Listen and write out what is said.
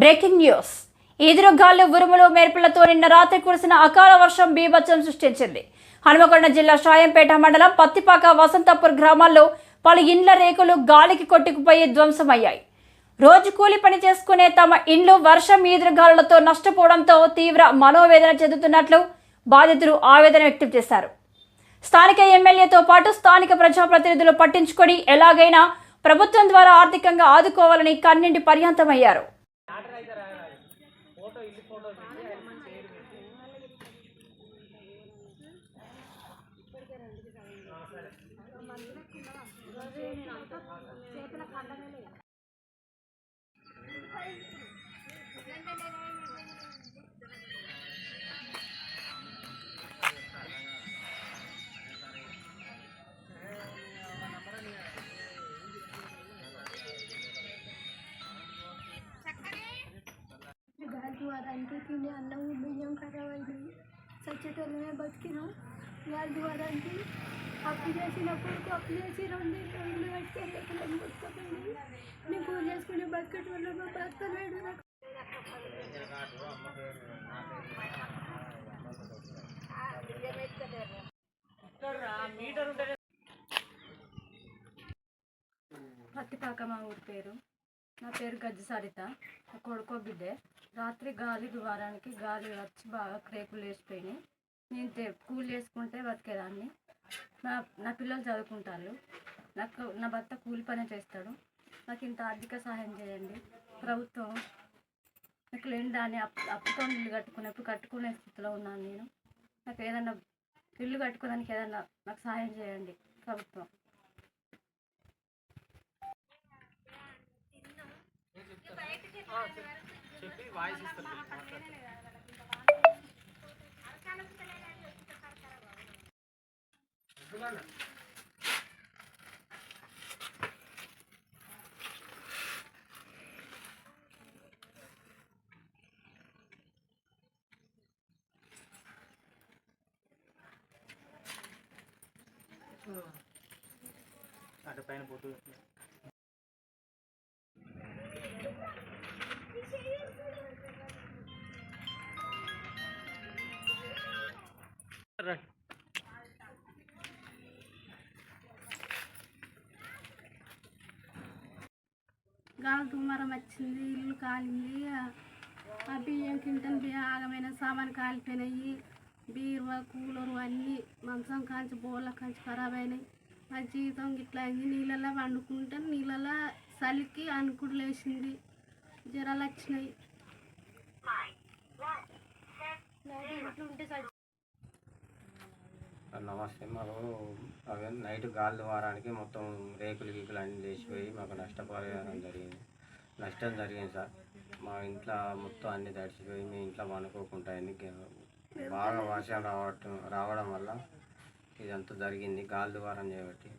Breaking news. ఈదురుగాలు ఉరుములు మెరుపులతో నిన్న రాత్రి కురిసిన అకాల వర్షం బీభత్సం సృష్టించింది. హనుమకొండ జిల్లా షాయంపేట మండలం పత్తిపాక వసంతపూర్ గ్రామాల్లో పలు ఇండ్ల రేకులు గాలికి కొట్టుకుపోయి ధ్వంసమయ్యాయి. రోజు కూలి పని చేసుకునే తమ ఇండ్లు వర్షం ఈదురుగాలులతో నష్టపోవడంతో తీవ్ర మనోవేదన చెందుతున్నట్లు బాధితులు ఆవేదన వ్యక్తం చేశారు. స్థానిక ఎమ్మెల్యేతో పాటు స్థానిక ప్రజాప్రతినిధులు పట్టించుకొని ఎలాగైనా ప్రభుత్వం ద్వారా ఆర్థికంగా ఆదుకోవాలని కన్నింటి పర్యంతమయ్యారు. గాలి ద్వారానికి తినే అన్నం బియ్యం ఖరాబ్ అయినాయి చచ్చేటోళ్ళమే బతికినాం. గాలి ద్వారానికి అప్పు చేసినప్పుడు అప్పు చేసి రెండు రెండు కట్టే రేపులను మేము పూజ చేసుకునే బతికేటోళ్ళము బ్రతకలేడు నాకు పత్తిపాక మా ఊరి పేరు. నా పేరు గజ్జి సరిత. నా కొడుకో బిడ్డే. రాత్రి గాలి ద్వారానికి గాలి వచ్చి బాగా క్రేకులు వేసిపోయినాయి నేను తే- కూలి వేసుకుంటే బతికేదాన్ని. నా నా పిల్లలు చదువుకుంటారు నాకు నా భర్త కూలి పని చేస్తాడు. నాకు ఇంత ఆర్థిక సహాయం చేయండి. ప్రభుత్వం నాకు లేని దాన్ని అప్పు అప్పుతో ఇల్లు కట్టుకున్నప్పుడు కట్టుకునే స్థితిలో ఉన్నాను నేను. నాకు ఏదైనా ఇల్లు కట్టుకోవడానికి ఏదైనా నాకు సహాయం చేయండి ప్రభుత్వం. అటు పైన పొట్టు గాలి దుమారం వచ్చింది ఇల్లు కాలింది. ఆ బియ్యం కింటన్ బియ్యం ఆగమైన సామాన్ కాలిపోయినాయి. బీరువా కూలరు అన్నీ మంచం కాంచి బోళ్ళ కాంచి ఖరాబ్ అయినాయి. మా జీవితం ఇట్లా అయింది. నీళ్ళల్లో వండుకుంటే నీళ్ళల్లో చలికి అనుకుడు లేచింది. జ్వరాలు వచ్చినాయి. నమస్తే మాకు అవి నైట్ గాలి ద్వారానికి మొత్తం రేకులు గీకులు అన్నీ లేచిపోయి మాకు నష్టపరిహారం జరిగింది. నష్టం జరిగింది సార్. మా ఇంట్లో మొత్తం అన్ని తడిచిపోయి మీ ఇంట్లో వండుకోకుండా బాగా వర్షం రావటం రావడం వల్ల ఇదంతా జరిగింది. గాలి ద్వారం చేయబట్టి